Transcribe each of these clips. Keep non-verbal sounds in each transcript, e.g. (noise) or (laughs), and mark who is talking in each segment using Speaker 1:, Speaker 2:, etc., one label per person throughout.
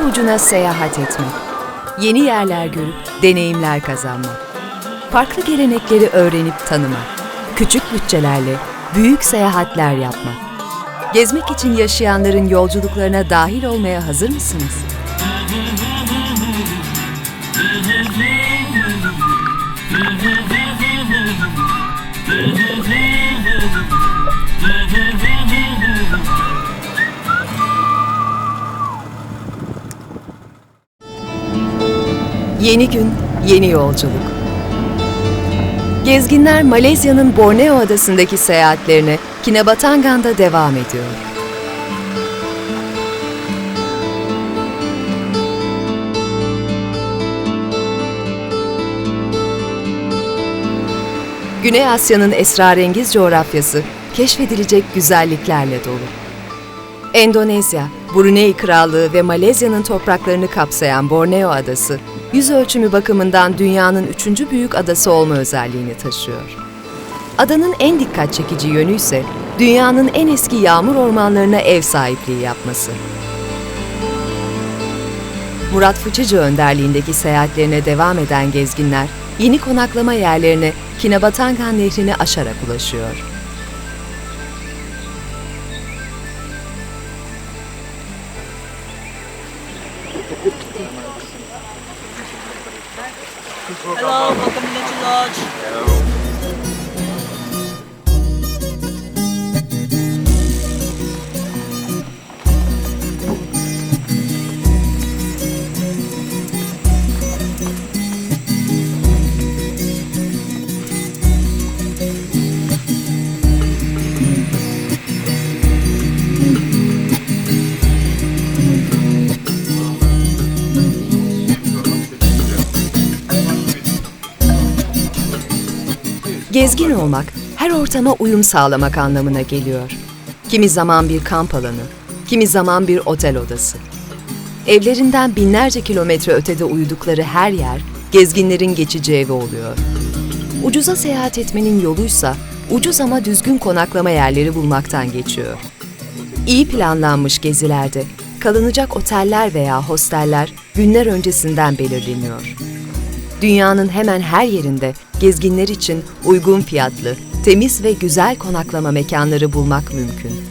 Speaker 1: Dünyanın ucuna seyahat etmek. Yeni yerler görüp deneyimler kazanmak. Farklı gelenekleri öğrenip tanımak. Küçük bütçelerle büyük seyahatler yapmak. Gezmek için yaşayanların yolculuklarına dahil olmaya hazır mısınız? Yeni gün, yeni yolculuk. Gezginler Malezya'nın Borneo adasındaki seyahatlerine Kinabatangan'da devam ediyor. Güney Asya'nın esrarengiz coğrafyası keşfedilecek güzelliklerle dolu. Endonezya, Brunei Krallığı ve Malezya'nın topraklarını kapsayan Borneo Adası, yüz ölçümü bakımından dünyanın üçüncü büyük adası olma özelliğini taşıyor. Adanın en dikkat çekici yönü ise dünyanın en eski yağmur ormanlarına ev sahipliği yapması. Murat Fıçıcı önderliğindeki seyahatlerine devam eden gezginler, yeni konaklama yerlerine Kinabatangan Nehri'ni aşarak ulaşıyor.
Speaker 2: Hello, welcome to Nature Lodge.
Speaker 1: Gezgin olmak, her ortama uyum sağlamak anlamına geliyor. Kimi zaman bir kamp alanı, kimi zaman bir otel odası. Evlerinden binlerce kilometre ötede uyudukları her yer, gezginlerin geçici evi oluyor. Ucuza seyahat etmenin yoluysa, ucuz ama düzgün konaklama yerleri bulmaktan geçiyor. İyi planlanmış gezilerde, kalınacak oteller veya hosteller günler öncesinden belirleniyor. Dünyanın hemen her yerinde gezginler için uygun fiyatlı, temiz ve güzel konaklama mekanları bulmak mümkün.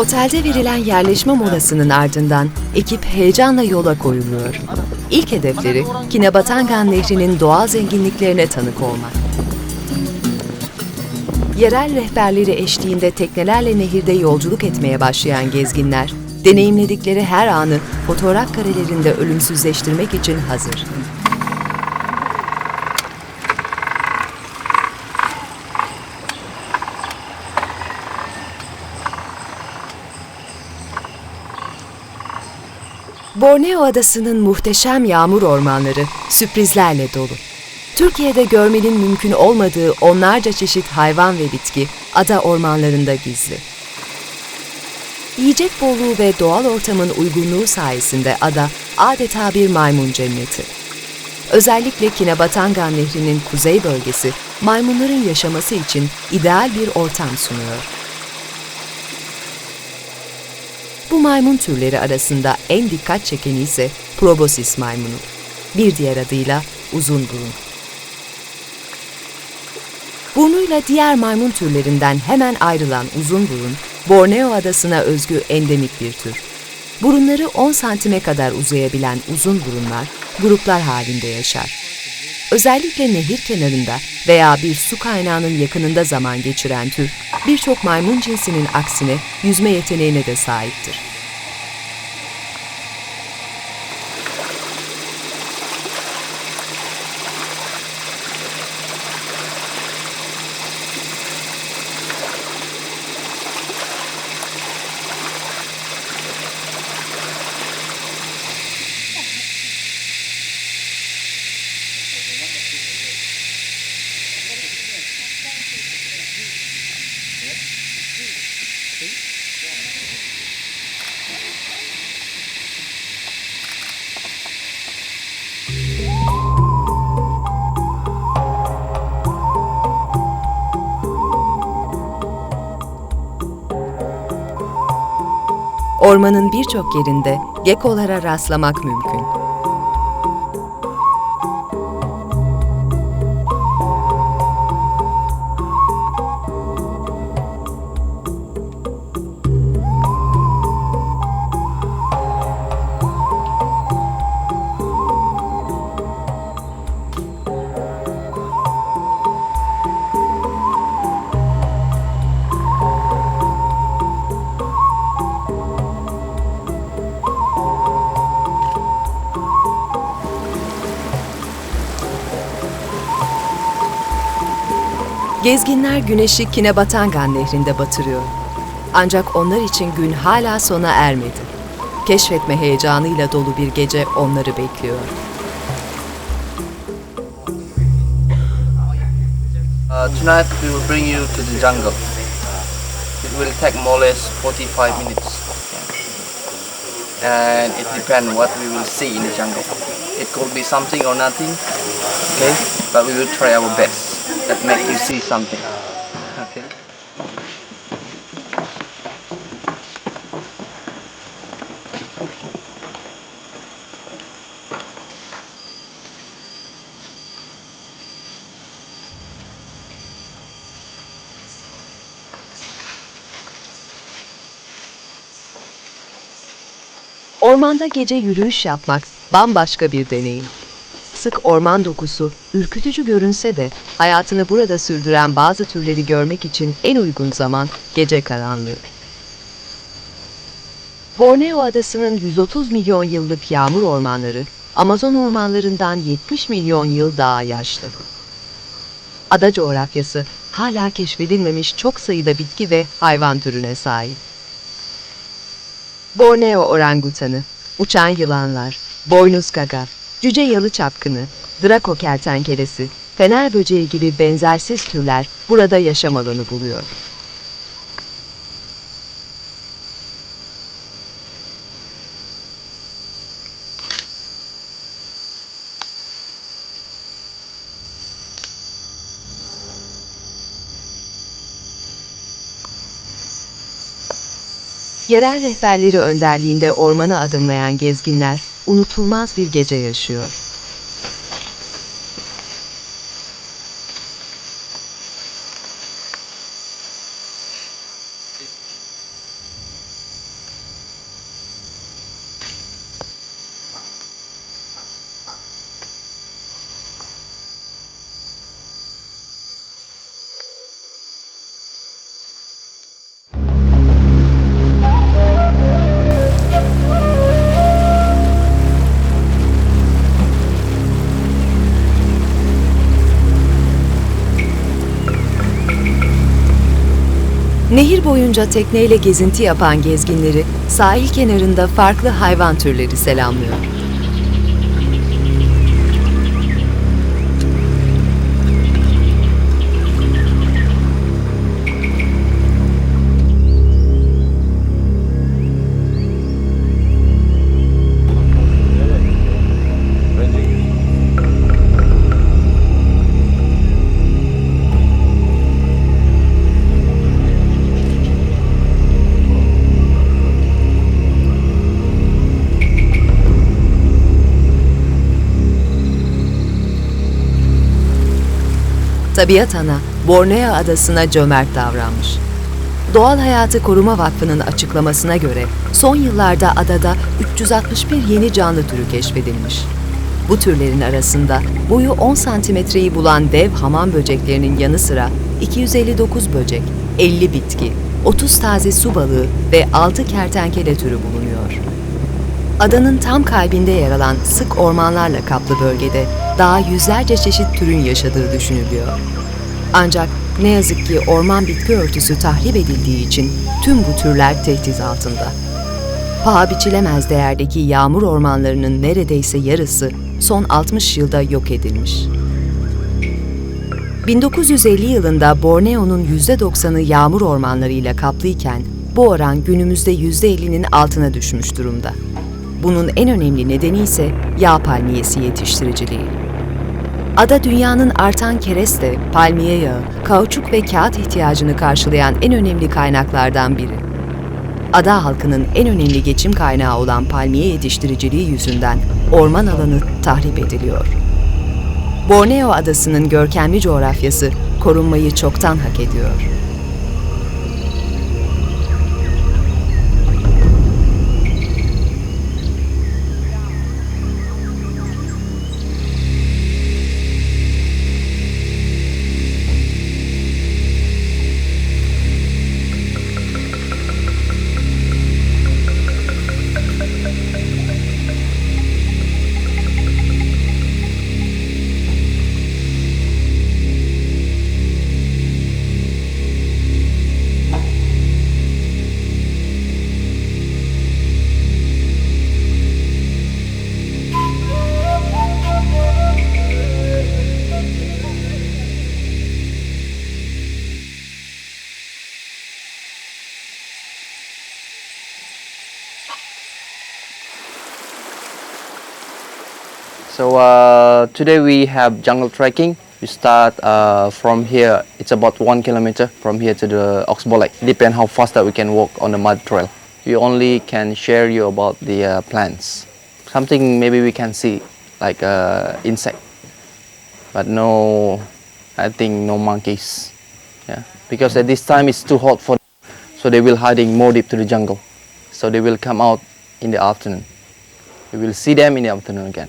Speaker 1: Otelde verilen yerleşme molasının ardından ekip heyecanla yola koyuluyor. İlk hedefleri Kinabatangan Nehri'nin doğal zenginliklerine tanık olmak. Yerel rehberleri eşliğinde teknelerle nehirde yolculuk etmeye başlayan gezginler, deneyimledikleri her anı fotoğraf karelerinde ölümsüzleştirmek için hazır. Borneo Adası'nın muhteşem yağmur ormanları sürprizlerle dolu. Türkiye'de görmenin mümkün olmadığı onlarca çeşit hayvan ve bitki ada ormanlarında gizli. Yiyecek bolluğu ve doğal ortamın uygunluğu sayesinde ada adeta bir maymun cenneti. Özellikle Kinabatangan Nehri'nin kuzey bölgesi maymunların yaşaması için ideal bir ortam sunuyor. Bu maymun türleri arasında en dikkat çekeni ise Proboscis maymunu. Bir diğer adıyla uzun burun. Burnuyla diğer maymun türlerinden hemen ayrılan uzun burun, Borneo adasına özgü endemik bir tür. Burunları 10 santime kadar uzayabilen uzun burunlar gruplar halinde yaşar. Özellikle nehir kenarında veya bir su kaynağının yakınında zaman geçiren tür, birçok maymun cinsinin aksine yüzme yeteneğine de sahiptir. Ormanın birçok yerinde gekolara rastlamak mümkün. Gezginler güneşi Kinebatangan nehrinde batırıyor. Ancak onlar için gün hala sona ermedi. Keşfetme heyecanıyla dolu bir gece onları bekliyor.
Speaker 3: Uh, tonight we will bring you to the jungle. It will take more or less 45 minutes. And it depends what we will see in the jungle. It could be something or nothing, okay? But we will try our best that make you see something, okay?
Speaker 1: Ormanda gece yürüyüş yapmak bambaşka bir deneyim. Sık orman dokusu ürkütücü görünse de hayatını burada sürdüren bazı türleri görmek için en uygun zaman gece karanlığı. Borneo adasının 130 milyon yıllık yağmur ormanları Amazon ormanlarından 70 milyon yıl daha yaşlı. Ada coğrafyası hala keşfedilmemiş çok sayıda bitki ve hayvan türüne sahip. Borneo orangutanı, uçan yılanlar, boynuz gaga, cüce yalı çapkını, draco kertenkelesi, fener böceği gibi benzersiz türler burada yaşam alanı buluyor. Yerel rehberleri önderliğinde ormana adımlayan gezginler unutulmaz bir gece yaşıyor. Boyunca tekneyle gezinti yapan gezginleri sahil kenarında farklı hayvan türleri selamlıyor. Tabiat Ana, Borneo adasına cömert davranmış. Doğal Hayatı Koruma Vakfı'nın açıklamasına göre son yıllarda adada 361 yeni canlı türü keşfedilmiş. Bu türlerin arasında boyu 10 santimetreyi bulan dev hamam böceklerinin yanı sıra 259 böcek, 50 bitki, 30 taze su balığı ve 6 kertenkele türü bulunuyor. Adanın tam kalbinde yer alan sık ormanlarla kaplı bölgede daha yüzlerce çeşit türün yaşadığı düşünülüyor. Ancak ne yazık ki orman bitki örtüsü tahrip edildiği için tüm bu türler tehdit altında. Paha biçilemez değerdeki yağmur ormanlarının neredeyse yarısı son 60 yılda yok edilmiş. 1950 yılında Borneo'nun %90'ı yağmur ormanlarıyla kaplıyken bu oran günümüzde %50'nin altına düşmüş durumda. Bunun en önemli nedeni ise yağ palmiyesi yetiştiriciliği. Ada dünyanın artan kereste, palmiye yağı, kauçuk ve kağıt ihtiyacını karşılayan en önemli kaynaklardan biri. ada halkının en önemli geçim kaynağı olan palmiye yetiştiriciliği yüzünden orman alanı tahrip ediliyor. Borneo adasının görkemli coğrafyası korunmayı çoktan hak ediyor.
Speaker 3: Today we have jungle trekking. We start uh, from here. It's about one kilometer from here to the Oxbow Lake. Depend how fast that we can walk on the mud trail. We only can share you about the uh, plants. Something maybe we can see like uh, insect, but no, I think no monkeys. Yeah, because at this time it's too hot for, them. so they will hiding more deep to the jungle. So they will come out in the afternoon. We will see them in the afternoon again.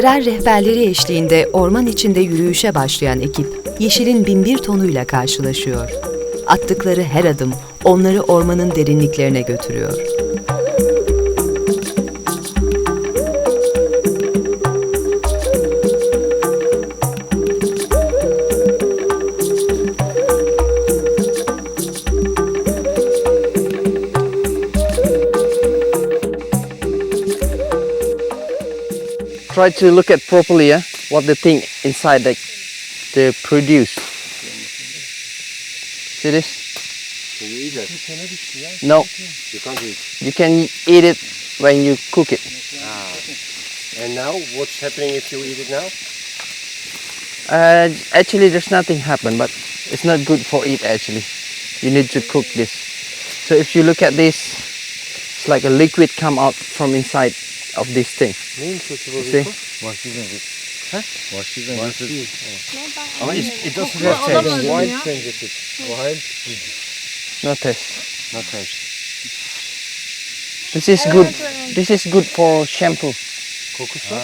Speaker 1: Yerel rehberleri eşliğinde orman içinde yürüyüşe başlayan ekip, yeşilin binbir tonuyla karşılaşıyor. Attıkları her adım onları ormanın derinliklerine götürüyor.
Speaker 3: Try to look at properly yeah, what the thing inside the, the produce. See this?
Speaker 4: Can you eat it?
Speaker 3: No,
Speaker 4: You can't eat.
Speaker 3: you can eat it when you cook it. Ah.
Speaker 4: And now, what's happening if you eat it now?
Speaker 3: Uh, actually, there's nothing happen, but it's not good for eat. Actually, you need to cook this. So if you look at this, it's like a liquid come out from inside of this thing.
Speaker 4: Neymiş o sıvı
Speaker 3: See?
Speaker 4: Vahşi zencefil. He? Vahşi zencefil. Ama it, it doesn't have taste. Wild zencefil. Wild.
Speaker 3: No taste.
Speaker 4: Not taste.
Speaker 3: This is good. This is good for shampoo.
Speaker 4: Kokusu?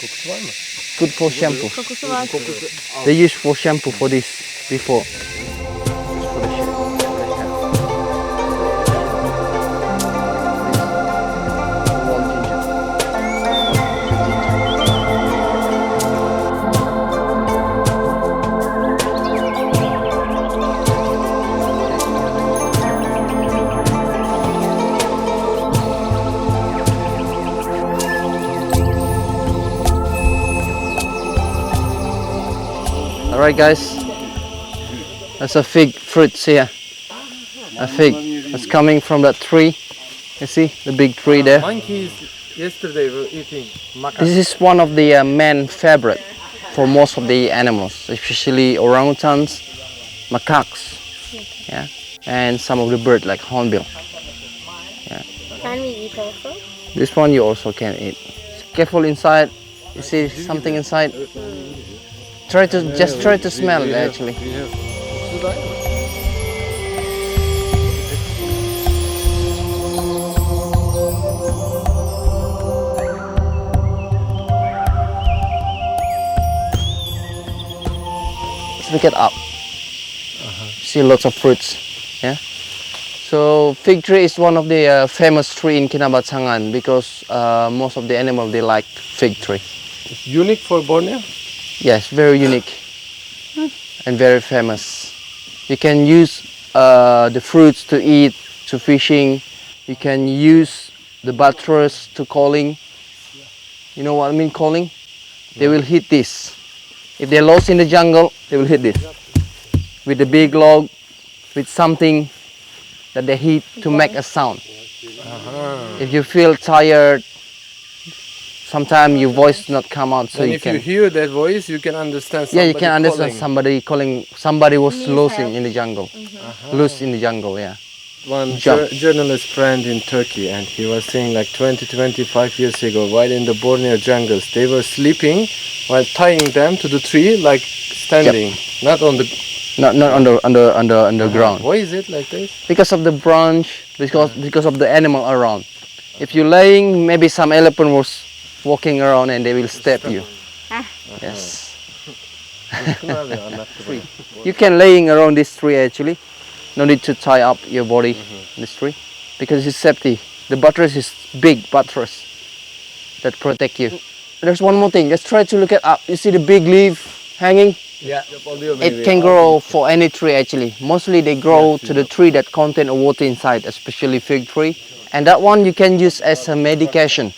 Speaker 4: Kokusu var mı?
Speaker 3: Good for shampoo.
Speaker 5: Kokusu var.
Speaker 3: They use for shampoo for this before. All right, guys. That's a fig fruits here. A fig. It's coming from that tree. You see the big tree there.
Speaker 6: Monkeys yesterday were eating macaque.
Speaker 3: This is one of the uh, main favorite for most of the animals, especially orangutans, macaques, yeah, and some of the bird like hornbill. Yeah.
Speaker 5: Can we eat also?
Speaker 3: This one you also can eat. Careful inside. You see something inside. Try to just try to smell it actually. Let's look it up. See lots of fruits. Yeah. So fig tree is one of the uh, famous tree in Kinabatangan because uh, most of the animal they like fig tree.
Speaker 6: It's unique for Borneo.
Speaker 3: Yes, very unique and very famous. You can use uh, the fruits to eat, to fishing. You can use the buttress to calling. You know what I mean calling? They will hit this. If they're lost in the jungle, they will hit this. With the big log, with something that they hit to make a sound. If you feel tired, sometimes your voice not come out, so
Speaker 6: and
Speaker 3: you
Speaker 6: if
Speaker 3: can.
Speaker 6: you hear that voice, you can understand.
Speaker 3: yeah, you can understand
Speaker 6: calling.
Speaker 3: somebody calling. Somebody was
Speaker 5: Need
Speaker 3: losing
Speaker 5: help.
Speaker 3: in the jungle, uh-huh. loose in the jungle. Yeah.
Speaker 6: One
Speaker 3: Jump.
Speaker 6: journalist friend in Turkey, and he was saying like 20 25 years ago, while in the Borneo jungles, they were sleeping while tying them to the tree, like standing, not on the
Speaker 3: Not not on the on the on the on the ground.
Speaker 6: Why is it like this?
Speaker 3: because of the branch because uh-huh. because of the animal around if you're laying maybe some elephant was walking around and they will step you
Speaker 5: Ah.
Speaker 3: yes
Speaker 6: Bakın abi anlattı bana.
Speaker 3: you can laying around this tree actually no need to tie up your body in this tree because it's safety the buttress is big buttress that protect you there's one more thing just try to look it up you see the big leaf hanging
Speaker 6: Yeah.
Speaker 3: it can grow for any tree actually. Mostly they grow to the tree that contain a water inside, especially fig tree. And that one you can use as a medication.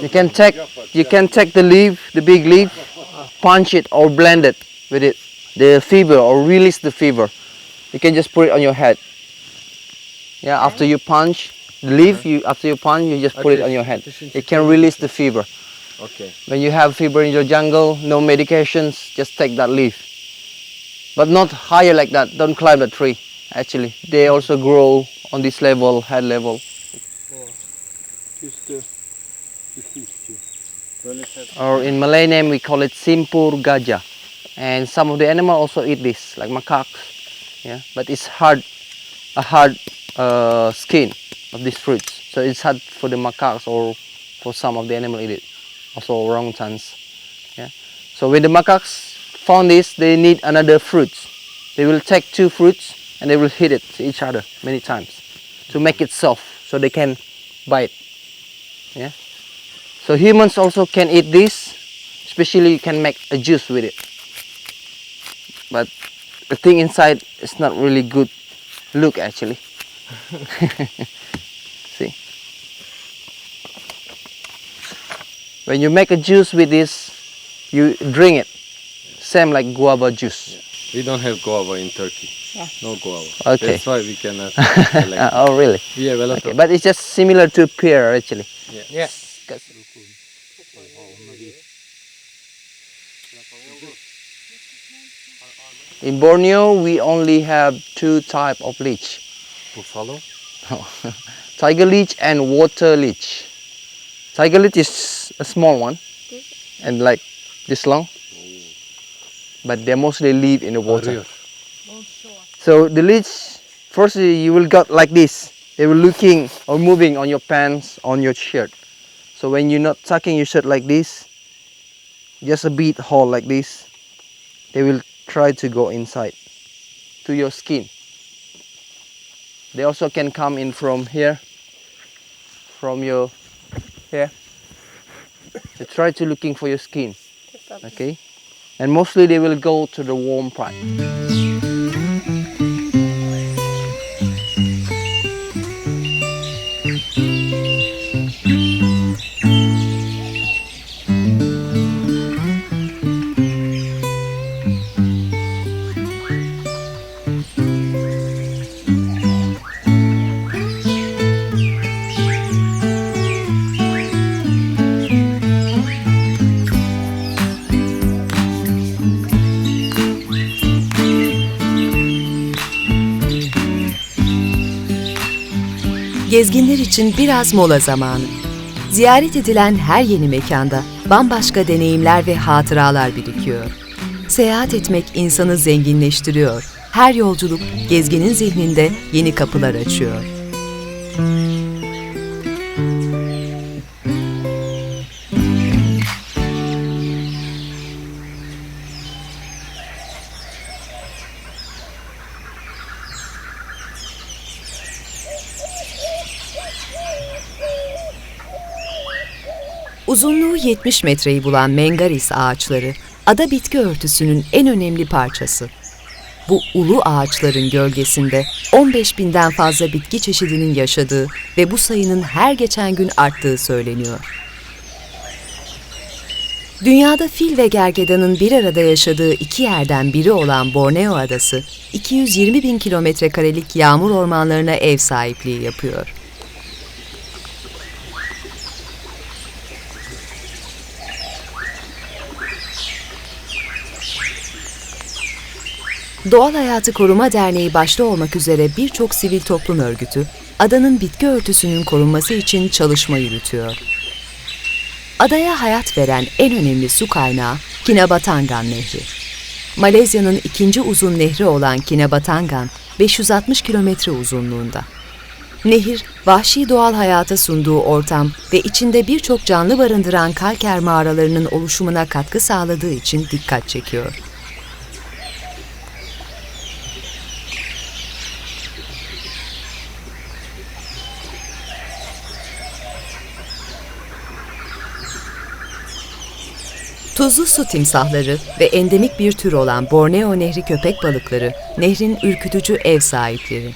Speaker 3: You can take you can take the leaf, the big leaf, punch it or blend it with it, the fever or release the fever. You can just put it on your head. Yeah, after you punch the leaf, you after you punch, you just put it on your head. It can release the fever.
Speaker 6: Okay.
Speaker 3: When you have fever in your jungle, no medications, just take that leaf. But not higher like that. Don't climb the tree. Actually, they also grow on this level, head level. Or in Malay name, we call it simpur gajah. And some of the animal also eat this, like macaques. Yeah, but it's hard, a hard uh, skin of these fruits. So it's hard for the macaques or for some of the animal eat it also orangutans. Yeah. So when the macaques found this, they need another fruits. They will take two fruits and they will hit it to each other many times to make it soft so they can bite. Yeah. So humans also can eat this, especially you can make a juice with it. But the thing inside is not really good look actually. (laughs) See. When you make a juice with this, you drink it. Same like guava juice.
Speaker 6: We don't have guava in Turkey.
Speaker 5: Yeah.
Speaker 6: No guava.
Speaker 3: Okay.
Speaker 6: That's why we cannot. (laughs)
Speaker 3: Uh, oh, really?
Speaker 6: we have a lot
Speaker 3: Okay, but it's just similar to pear actually.
Speaker 6: Yeah.
Speaker 3: In Borneo, we only have two type of leech:
Speaker 6: Buffalo. (laughs)
Speaker 3: tiger leech and water leech. Tiger leech is a small one, and like this long, but they mostly live in the water. So the leech, first you will got like this. They will looking or moving on your pants, on your shirt. So when you're not tucking your shirt like this, just a bit hole like this, they will try to go inside to your skin. They also can come in from here, from your here. They try to looking for your skin, okay? And mostly they will go to the warm part.
Speaker 1: Gezginler için biraz mola zamanı. Ziyaret edilen her yeni mekanda bambaşka deneyimler ve hatıralar birikiyor. Seyahat etmek insanı zenginleştiriyor. Her yolculuk gezginin zihninde yeni kapılar açıyor. Uzunluğu 70 metreyi bulan mengaris ağaçları, ada bitki örtüsünün en önemli parçası. Bu ulu ağaçların gölgesinde 15 binden fazla bitki çeşidinin yaşadığı ve bu sayının her geçen gün arttığı söyleniyor. Dünyada fil ve gergedanın bir arada yaşadığı iki yerden biri olan Borneo Adası, 220 bin kilometre karelik yağmur ormanlarına ev sahipliği yapıyor. Doğal Hayatı Koruma Derneği başta olmak üzere birçok sivil toplum örgütü, adanın bitki örtüsünün korunması için çalışma yürütüyor. Adaya hayat veren en önemli su kaynağı Kinabatangan Nehri. Malezya'nın ikinci uzun nehri olan Kinabatangan, 560 kilometre uzunluğunda. Nehir, vahşi doğal hayata sunduğu ortam ve içinde birçok canlı barındıran kalker mağaralarının oluşumuna katkı sağladığı için dikkat çekiyor. Tuzlu su timsahları ve endemik bir tür olan Borneo Nehri köpek balıkları nehrin ürkütücü ev sahipleri.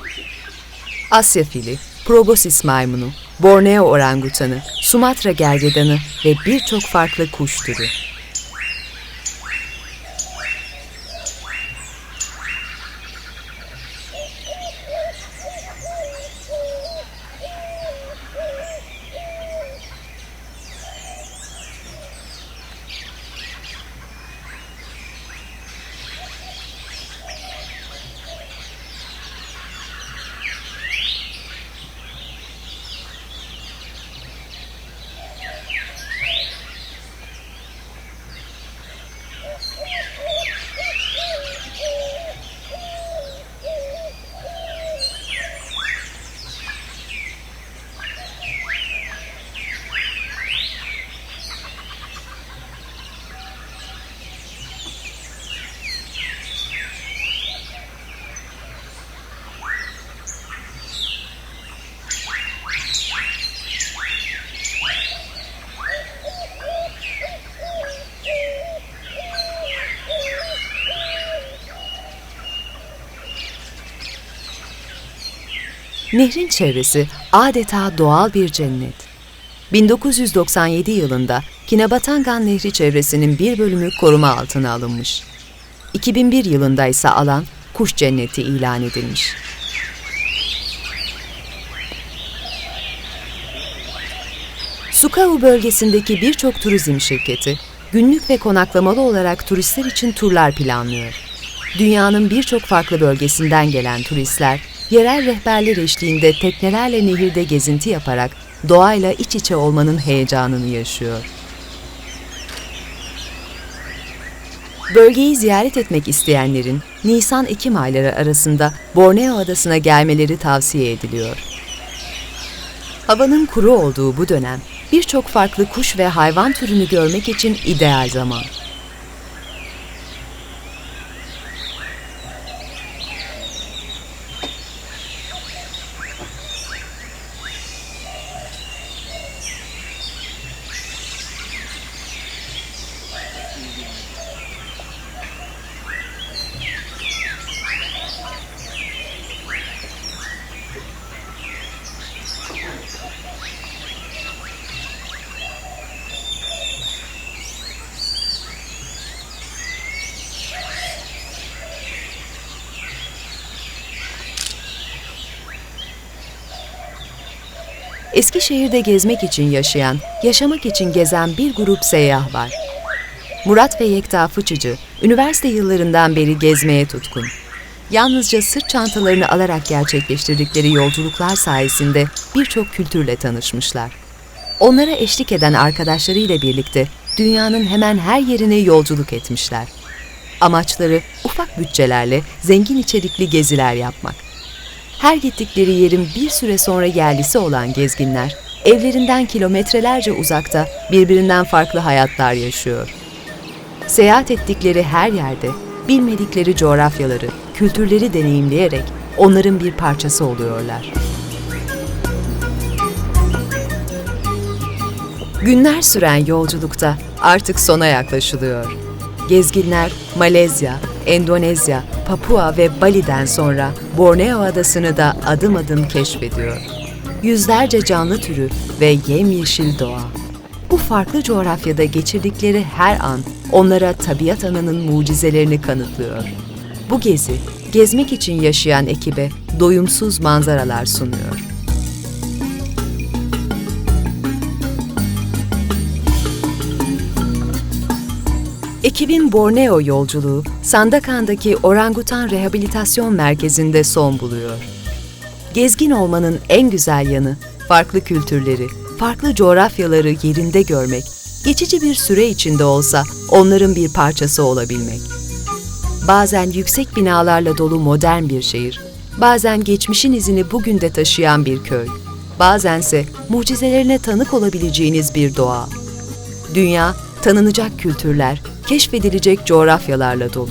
Speaker 1: Asya fili, Proboscis maymunu, Borneo orangutanı, Sumatra gergedanı ve birçok farklı kuş türü. Nehrin çevresi adeta doğal bir cennet. 1997 yılında Kinabatangan Nehri çevresinin bir bölümü koruma altına alınmış. 2001 yılında ise alan kuş cenneti ilan edilmiş. Sukau bölgesindeki birçok turizm şirketi günlük ve konaklamalı olarak turistler için turlar planlıyor. Dünyanın birçok farklı bölgesinden gelen turistler, yerel rehberler eşliğinde teknelerle nehirde gezinti yaparak doğayla iç içe olmanın heyecanını yaşıyor. Bölgeyi ziyaret etmek isteyenlerin Nisan-Ekim ayları arasında Borneo Adası'na gelmeleri tavsiye ediliyor. Havanın kuru olduğu bu dönem birçok farklı kuş ve hayvan türünü görmek için ideal zaman. Eskişehir'de gezmek için yaşayan, yaşamak için gezen bir grup seyyah var. Murat ve Yekta Fıçıcı, üniversite yıllarından beri gezmeye tutkun. Yalnızca sırt çantalarını alarak gerçekleştirdikleri yolculuklar sayesinde birçok kültürle tanışmışlar. Onlara eşlik eden arkadaşlarıyla birlikte dünyanın hemen her yerine yolculuk etmişler. Amaçları ufak bütçelerle zengin içerikli geziler yapmak. Her gittikleri yerin bir süre sonra yerlisi olan gezginler, evlerinden kilometrelerce uzakta birbirinden farklı hayatlar yaşıyor. Seyahat ettikleri her yerde bilmedikleri coğrafyaları, kültürleri deneyimleyerek onların bir parçası oluyorlar. Günler süren yolculukta artık sona yaklaşılıyor. Gezginler Malezya, Endonezya, Papua ve Bali'den sonra Borneo adasını da adım adım keşfediyor. Yüzlerce canlı türü ve yemyeşil doğa. Bu farklı coğrafyada geçirdikleri her an onlara tabiat ananın mucizelerini kanıtlıyor. Bu gezi, gezmek için yaşayan ekibe doyumsuz manzaralar sunuyor. Ekibin Borneo yolculuğu, Sandakan'daki Orangutan Rehabilitasyon Merkezi'nde son buluyor. Gezgin olmanın en güzel yanı, farklı kültürleri, farklı coğrafyaları yerinde görmek, geçici bir süre içinde olsa onların bir parçası olabilmek. Bazen yüksek binalarla dolu modern bir şehir, bazen geçmişin izini bugün de taşıyan bir köy, bazense mucizelerine tanık olabileceğiniz bir doğa. Dünya, tanınacak kültürler, keşfedilecek coğrafyalarla dolu.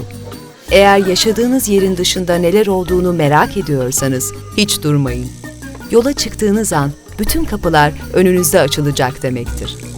Speaker 1: Eğer yaşadığınız yerin dışında neler olduğunu merak ediyorsanız hiç durmayın. Yola çıktığınız an bütün kapılar önünüzde açılacak demektir.